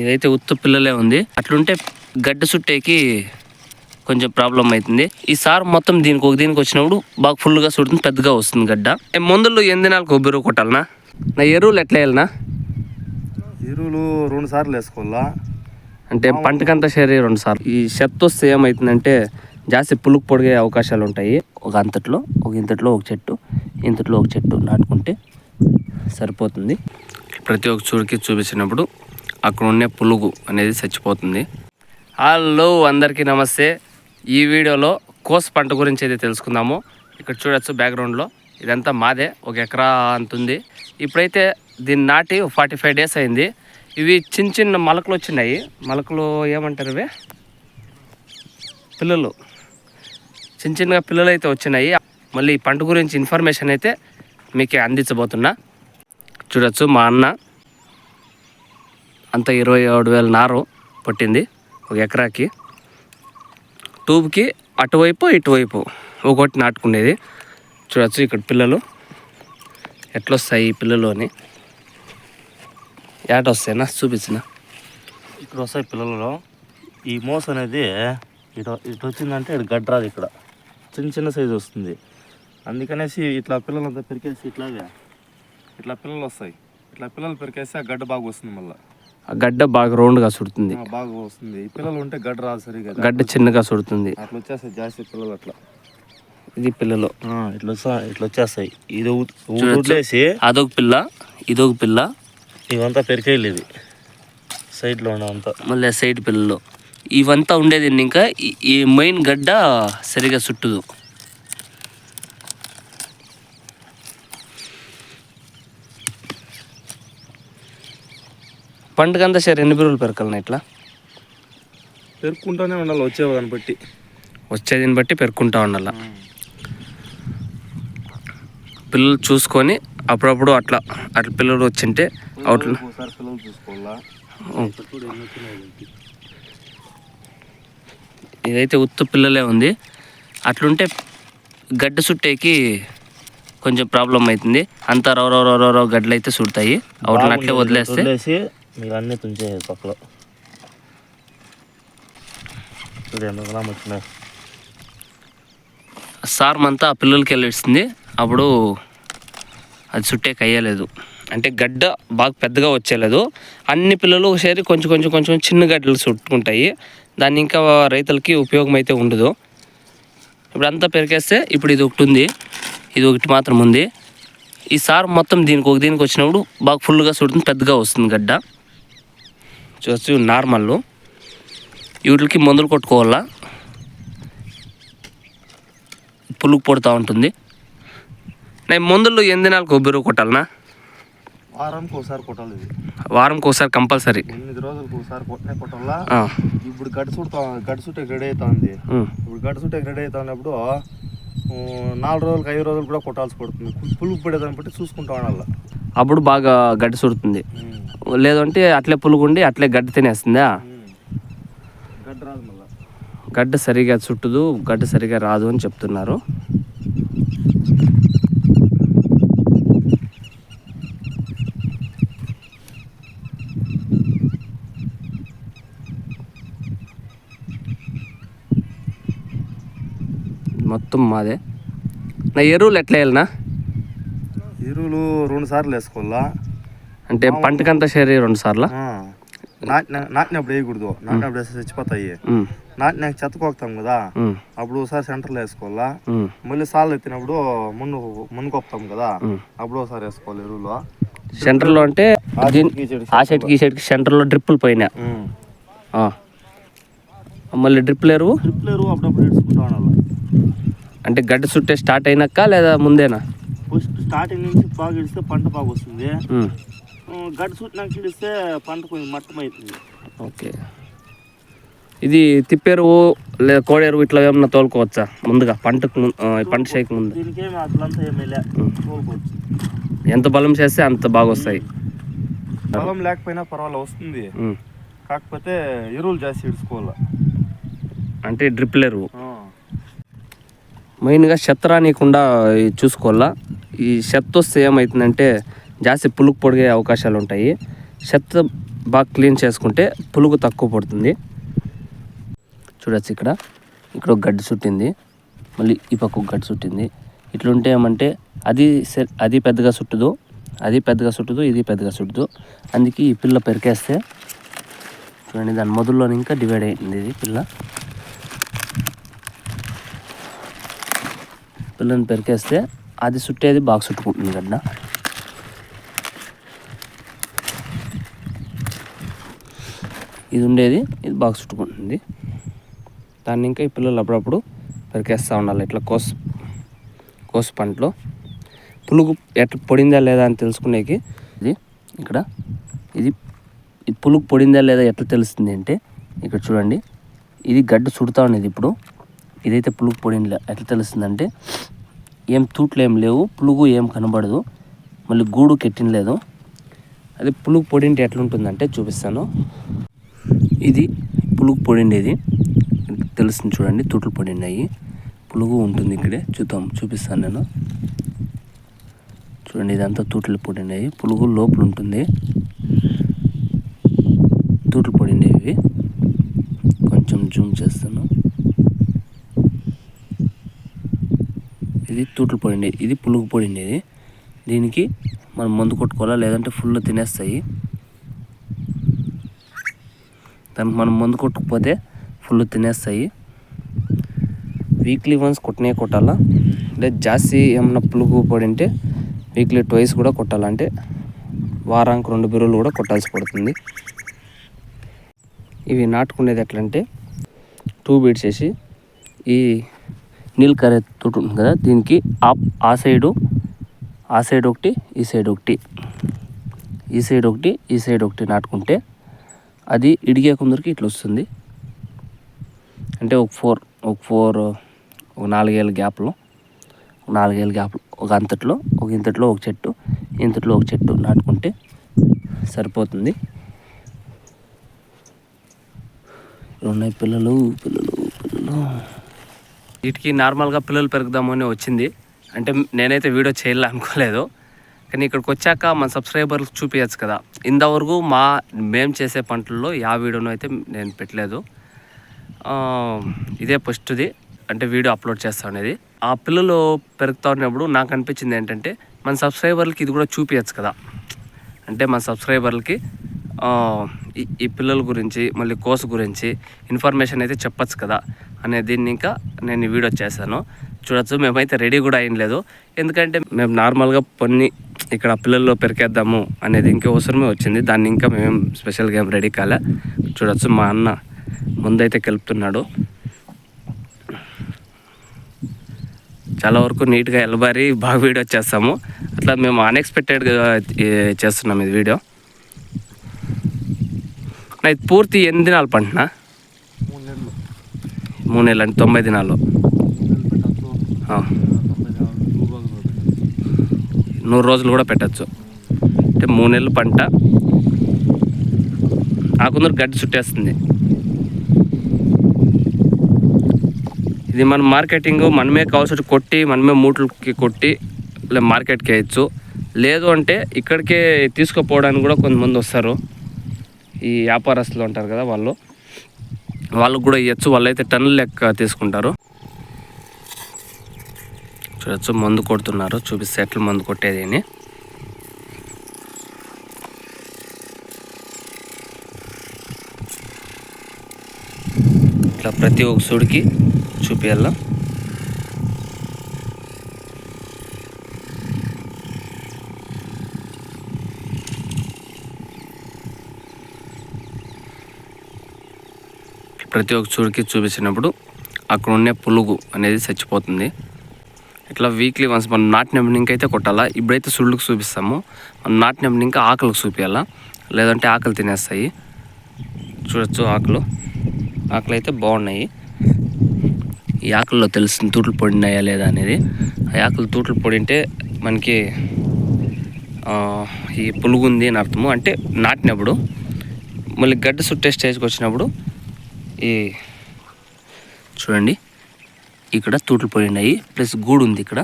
ఇదైతే ఉత్తు పిల్లలే ఉంది. అట్లుంటే గడ్డ సుట్టేకి కొంచెం ప్రాబ్లం అవుతుంది ఈ సార్ మొత్తం దీనికి ఒక దీనికి వచ్చినప్పుడు బాగా ఫుల్గా సుడుతుంది పెద్దగా వస్తుంది గడ్డ. మందులు ఎన్ని దినాలకు కొబ్బరి కొట్టాలనా? నా ఎరువులు ఎట్లా వేయాలనా? ఎరువులు రెండు సార్లు వేసుకోవాలా? అంటే పంటకంతా షేర్ రెండు సార్లు. ఈ చెత్త వస్తే ఏమవుతుందంటే జాస్తి పులుగు పొడిగే అవకాశాలు ఉంటాయి. ఒక అంతట్లో ఒక ఇంతట్లో ఒక చెట్టు ఇంతట్లో ఒక చెట్టు నాటుకుంటే సరిపోతుంది. ప్రతి ఒక్క చూడికి చూపించినప్పుడు అక్కడ ఉండే పులుగు అనేది చచ్చిపోతుంది. హలో అందరికీ నమస్తే. ఈ వీడియోలో కోస పంట గురించి అయితే తెలుసుకుందాము. ఇక్కడ చూడొచ్చు బ్యాక్గ్రౌండ్లో ఇదంతా మాదే ఒక ఎకరా అంతుంది ఇప్పుడైతే దీన్ని నాటి ఫార్టీ ఫైవ్ డేస్ అయింది. ఇవి చిన్న చిన్న మొలకలు వచ్చినాయి. మొలకలు ఏమంటారు ఇవి? పిల్లలు. చిన్న చిన్నగా పిల్లలు అయితే వచ్చినాయి. మళ్ళీ ఈ పంట గురించి ఇన్ఫర్మేషన్ అయితే మీకు అందించబోతున్నా. చూడొచ్చు మా అన్న. అంత ఇరవై ఏడు వేల నారు పట్టింది ఒక ఎకరాకి. ట్యూబ్కి అటువైపు ఇటువైపు ఒకటి నాటుకునేది. చూడొచ్చు ఇక్కడ పిల్లలు ఎట్లొస్తాయి ఈ పిల్లలు అని ఏట వస్తాయినా చూపించిన? ఇక్కడ వస్తాయి పిల్లలలో ఈ మోస అనేది ఇటు ఇటు వచ్చిందంటే ఇటు గడ్డ రాదు ఇక్కడ. చిన్న చిన్న సైజు వస్తుంది. అందుకనేసి ఇట్లా పిల్లలంతా పెరికేసి ఇట్లాగే ఇట్లా పిల్లలు వస్తాయి ఇట్లా పిల్లలు పెరికేసి ఆ గడ్డ బాగా వస్తుంది మళ్ళీ. గడ్డ బాగా రౌండ్గా సుడుతుంది. బాగా వస్తుంది. పిల్లలు ఉంటే గడ్డ రాదు సరిగా గడ్డ చిన్నగా సుడుతుంది. అట్లా వచ్చేస్తాయి జాస్తి పిల్లలు అట్లా. ఇది పిల్లలు. ఇట్లా ఇట్లా వచ్చేస్తాయి. ఇది. వదిలేసి అదొక పిల్ల ఇదొక పిల్ల. ఇవంతా పెరికేయలేదు ఇది సైడ్లో మళ్ళీ సైడ్ పిల్లలు. ఇవంతా ఉండేది ఇంకా? ఈ- ఈ మెయిన్ గడ్డ సరిగా చుట్టదు పంటకంతా సరే ఎన్ని బిరువులు పెరకాలన్నా ఇట్లా? పెరుక్కుంటూనే ఉండాలి వచ్చేవాళ్ళని బట్టి. వచ్చేదిని బట్టి పెరుక్కుంటా ఉండాల. పిల్లలు చూసుకొని అప్పుడప్పుడు అట్లా అట్లా పిల్లలు వచ్చింటే అవుట్లు. ఇదైతే ఉత్తు పిల్లలే ఉంది. అట్లుంటే గడ్డ సుట్టేకి కొంచెం ప్రాబ్లం అవుతుంది. అంతా రవ రవ రవ రవ గడ్డలు అయితే సుడతాయి. అవుట్లని అట్లే వదిలేస్తే. వదిలేసి మీరు పక్కలో చూడు వచ్చినాయి సార్ అంతా ఆ పిల్లలకి వెళ్ళిస్తుంది అప్పుడు అది చుట్టే కయ్యలేదు. అంటే గడ్డ బాగా పెద్దగా వచ్చేలేదు అన్ని పిల్లలు ఒకసారి కొంచెం కొంచెం కొంచెం చిన్న గడ్డలు చుట్టుకుంటాయి. దాన్ని ఇంకా రైతులకి ఉపయోగం అయితే ఉండదు. ఇప్పుడు అంతా పెరికేస్తే ఇప్పుడు ఇది ఒకటి ఉంది. ఇది ఒకటి మాత్రం ఉంది. ఈ సార్ మొత్తం దీనికి ఒక దీనికి వచ్చినప్పుడు బాగా ఫుల్గా చుడుతుంది పెద్దగా వస్తుంది గడ్డ. చూసి నార్మల్ వీటికి మందులు కొట్టుకోవాలా? పులుగు పడుతూ ఉంటుంది. నేను మందులు ఎన్ని దినాలకు కొబ్బరి కొట్టాలనా? వారానికి ఒకసారి కొట్టాలి వారంకి ఒకసారి కంపల్సరీ. ఎనిమిది రోజులకు ఒకసారి కొట్టినా కొట్టాలా? ఇప్పుడు గడ్డ చుడతా గడ్డ చుట్టే రెడీ అవుతుంది. ఇప్పుడు గడ్డ చుట్టే రెడీ అవుతున్నప్పుడు నాలుగు రోజులకు ఐదు రోజులు కూడా కొట్టాల్సి పడుతుంది. పులుగు పడేదాన్ని బట్టి చూసుకుంటా ఉండాలి. అప్పుడు బాగా గడ్డి సుడుతుంది. లేదంటే అట్లే పులుగుండి అట్లే గడ్డి తినేస్తుందా? గడ్డ సరిగా చుట్టదు గడ్డ సరిగా రాదు అని చెప్తున్నారు. మొత్తం మాదే. నా ఎరువులు ఎట్లా వెళ్ళినా ఎరువులు రెండు సార్లు వేసుకోవాలా? అంటే పంటకంతా షేర్ రెండు సార్లు? నాటిన నాటినప్పుడు వేయకూడదు. నాటినప్పుడు వేస్తే చచ్చిపోతాయి. నాటినాక చెత్తకోకుతాం కదా అప్పుడు ఒకసారి సెంటర్లో వేసుకోవాలా? మళ్ళీ సార్లు ఎత్తినప్పుడు మున్ను మున్ను కొప్తాం కదా అప్పుడు ఒకసారి వేసుకోవాలి ఎరువులు. సెంటర్లో అంటే ఆ సైడ్కి ఈ సైడ్కి సెంటర్లో డ్రిప్పులు పోయినా. మళ్ళీ డ్రిప్పులు ఎరువు? డ్రిప్లు ఎరువు అప్పుడప్పుడు అంటే గడ్డి చుట్టే స్టార్ట్ అయినాక లేదా ముందేనా? స్టార్టింగ్ నుంచి బాగా ఇడిస్తే పంట బాగా వస్తుంది. గడ్డి చుట్టినాక ఇడిస్తే పంట కొంచెం మట్టం అవుతుంది ఓకే. ఇది తిప్పెరువు లేదా కోడెరువు ఇట్లా ఏమన్నా తోలుకోవచ్చా? ముందుగా పంటకు పంట చేయక ముందు. ఎంత బలం చేస్తే అంత బాగా వస్తాయి బలం లేకపోయినా పర్వాలేదు వస్తుంది. కాకపోతే ఎరువులు జాస్తి ఇడుచుకోవాలి. అంటే డ్రిప్పులు ఎరువు మెయిన్గా చెత్త రానియకుండా చూసుకోవాలా. ఈ చెత్త వస్తే ఏమవుతుందంటే జాస్తి పులుగు పొడిగే అవకాశాలు ఉంటాయి చెత్త బాగా క్లీన్ చేసుకుంటే పులుగు తక్కువ పడుతుంది. చూడొచ్చు ఇక్కడ. ఇక్కడ ఒక గడ్డి చుట్టింది. మళ్ళీ ఈ పక్క ఒక గడ్డి చుట్టింది. ఇట్లుంటే ఏమంటే అది అది పెద్దగా చుట్టదు. అది పెద్దగా చుట్టదు. ఇది పెద్దగా చుట్టదు. అందుకే ఈ పిల్ల పెరికేస్తే చూడండి దాని మొదల్లో ఇంకా డివైడ్ అయింది ఇది పిల్ల. పిల్లని పెరికేస్తే అది చుట్టేది బాగా చుట్టుకుంటుంది గడ్డ ఇది ఉండేది ఇది బాగా చుట్టుకుంటుంది దాన్ని ఇంకా ఈ పిల్లలు అప్పుడప్పుడు పెరికేస్తూ ఉండాలి. ఇట్లా కోసు కోసు పంటలో. పులుగు ఎట్లా పొడిందా లేదా అని తెలుసుకునేకి ఇది ఇక్కడ. ఇది పులుగు పొడిందా లేదా ఎట్లా తెలుస్తుంది అంటే ఇక్కడ చూడండి. ఇది గడ్డ చుడుతూ ఉండేది ఇప్పుడు. ఇదైతే పులుగు పొడిందా ఎట్లా తెలుస్తుందంటే ఏం తూట్లు ఏం లేవు పులుగు ఏం కనబడదు. మళ్ళీ గూడు కెట్టినలేదు. అది పులుగు పొడింటి ఎట్లుంటుందంటే చూపిస్తాను. ఇది పులుగు పొడిండేది. తెలుస్తుంది చూడండి తూట్లు పొడినాయి పులుగు ఉంటుంది ఇక్కడే చూద్దాం చూపిస్తాను నేను. చూడండి ఇదంతా తూట్లు పొడినాయి పులుగు లోపల ఉంటుంది తూట్లు పొడిండేవి కొంచెం జూమ్ చేస్తాను. ఇది తూట్లు పొడిండే ఇది పులుగు పొడిండేది దీనికి మనం మందు కొట్టుకోవాలా లేదంటే ఫుల్ తినేస్తాయి. దానికి మనం మందు కొట్టకపోతే ఫుల్ తినేస్తాయి. వీక్లీ వన్స్ కొట్టనే కొట్టాలా? లేదా జాస్తి ఏమన్నా పులుగు పడింటే వీక్లీ ట్వైస్ కూడా కొట్టాలంటే వారానికి రెండు బిరువులు కూడా కొట్టాల్సి పడుతుంది. ఇవి నాటుకునేది ఎట్లంటే టూ బీట్స్ వేసి ఈ నీళ్ళు కరే తోటి ఉంటుంది కదా దీనికి ఆ ఆ సైడు ఆ సైడ్ ఒకటి ఈ సైడ్ ఒకటి. ఈ సైడ్ ఒకటి ఈ సైడ్ ఒకటి నాటుకుంటే అది ఇడిగే కొందరికి ఇట్లా వస్తుంది. అంటే ఒక ఫోర్ ఒక ఫోర్ ఒక నాలుగేళ్ళ గ్యాప్లో ఒక నాలుగేళ్ళ గ్యాప్ ఒక అంతట్లో ఒక ఇంతట్లో ఒక చెట్టు ఇంతట్లో ఒక చెట్టు నాటుకుంటే సరిపోతుంది. ఉన్నాయి పిల్లలు పిల్లలు పిల్లలు. వీటికి నార్మల్గా పిల్లలు పెరుగుదామని వచ్చింది. అంటే నేనైతే వీడియో చేయాలి అనుకోలేదు. కానీ ఇక్కడికి వచ్చాక మన సబ్స్క్రైబర్లకు చూపించచ్చు కదా. ఇంతవరకు మా మేము చేసే పంటల్లో యా వీడియోను అయితే నేను పెట్టలేదు. ఇదే ఫస్ట్ది. అంటే వీడియో అప్లోడ్ చేస్తా అనేది. ఆ పిల్లలు పెరుగుతా ఉన్నప్పుడు నాకు అనిపించింది ఏంటంటే మన సబ్స్క్రైబర్లకి ఇది కూడా చూపించచ్చు కదా. అంటే మన సబ్స్క్రైబర్లకి ఈ పిల్లల గురించి మళ్ళీ కోర్సు గురించి ఇన్ఫర్మేషన్ అయితే చెప్పచ్చు కదా అనే దీన్ని ఇంకా నేను వీడియో చేశాను. చూడొచ్చు మేమైతే రెడీ కూడా అయ్యలేదు ఎందుకంటే మేము నార్మల్గా కొన్ని ఇక్కడ పిల్లల్లో పెరికేద్దాము అనేది ఇంకే అవసరమే వచ్చింది. దాన్ని ఇంకా మేము స్పెషల్గా ఏం రెడీ కాలే. చూడొచ్చు మా అన్న ముందైతే కలుపుతున్నాడు. చాలా వరకు నీట్గా ఎలబారి బాగా వీడియో చేస్తాము. అట్లా మేము అన్ఎక్స్పెక్టెడ్గా చేస్తున్నాం ఇది వీడియో. నా ఇది పూర్తి ఎన్ని దినాలు పంటనా? మూడు నెలలు. అంటే తొంభై దినాలు. నూరు రోజులు కూడా పెట్టచ్చు. అంటే మూడు నెలలు పంట. ఆ కొందరు గడ్డి చుట్టేస్తుంది. ఇది మన మార్కెటింగ్ మనమే కావాల్సి కొట్టి మనమే మూటలకి కొట్టి మార్కెట్కి వేయచ్చు. లేదు అంటే ఇక్కడికే తీసుకుపోవడానికి కూడా కొంతమంది వస్తారు. ఈ వ్యాపారస్తులు ఉంటారు కదా వాళ్ళు. వాళ్ళకు కూడా ఇవ్వచ్చు వాళ్ళైతే టన్నుల లెక్క తీసుకుంటారు. చూడొచ్చు మందు కొడుతున్నారు. చూపిస్తే ఎట్లా మందు కొట్టేది అని ఇట్లా ప్రతి ఒక్క సుడికి చూపించాల ప్రతి ఒక్క చూడికి చూపించినప్పుడు అక్కడ ఉండే పులుగు అనేది చచ్చిపోతుంది. ఇట్లా వీక్లీ వన్స్ మనం నాటినప్పుడు ఇంకైతే కొట్టాలా? ఇప్పుడైతే సుళ్ళుకు చూపిస్తాము. మనం నాటినప్పుడు ఇంకా ఆకలికి చూపించాలా లేదంటే ఆకలి తినేస్తాయి. చూడొచ్చు ఆకులు. ఆకులు అయితే బాగున్నాయి. ఈ ఆకుల్లో తెలుస్తుంది తూట్లు పొడినాయా లేదా అనేది. ఆ ఆకులు తూట్లు పొడింటే మనకి ఈ పులుగు ఉంది అని అర్థము. అంటే నాటినప్పుడు మళ్ళీ గడ్డ చుట్టే స్టేజ్కి వచ్చినప్పుడు ఈ చూడండి. ఇక్కడ తూట్లు పోయినాయి. ప్లస్ గూడు ఉంది ఇక్కడ.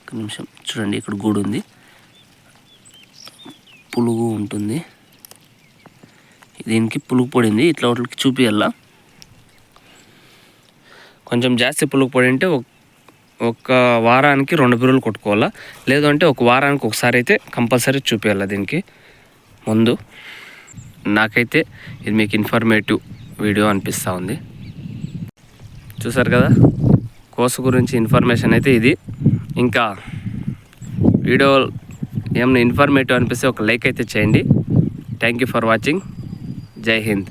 ఒక నిమిషం. చూడండి ఇక్కడ గూడు ఉంది. పులుగు ఉంటుంది. దీనికి పులుగు పడింది ఇట్లా వాటికి చూపియాల కొంచెం జాస్తి పులుగు పడి ఉంటే ఒక వారానికి రెండు బిరులు కొట్టుకోవాలా? లేదంటే ఒక వారానికి ఒకసారి అయితే కంపల్సరీ చూపించాలి దీనికి? ముందు నాకైతే ఇది మీకు ఇన్ఫర్మేటివ్. వీడియో అనిపిస్తూ ఉంది. చూసారు కదా? కోసు గురించి ఇన్ఫర్మేషన్ అయితే ఇది. ఇంకా వీడియో ఏమైనా ఇన్ఫర్మేటివ్ అనిపిస్తే ఒక లైక్ అయితే చేయండి. థ్యాంక్ యూ ఫర్ వాచింగ్ జై హింద్.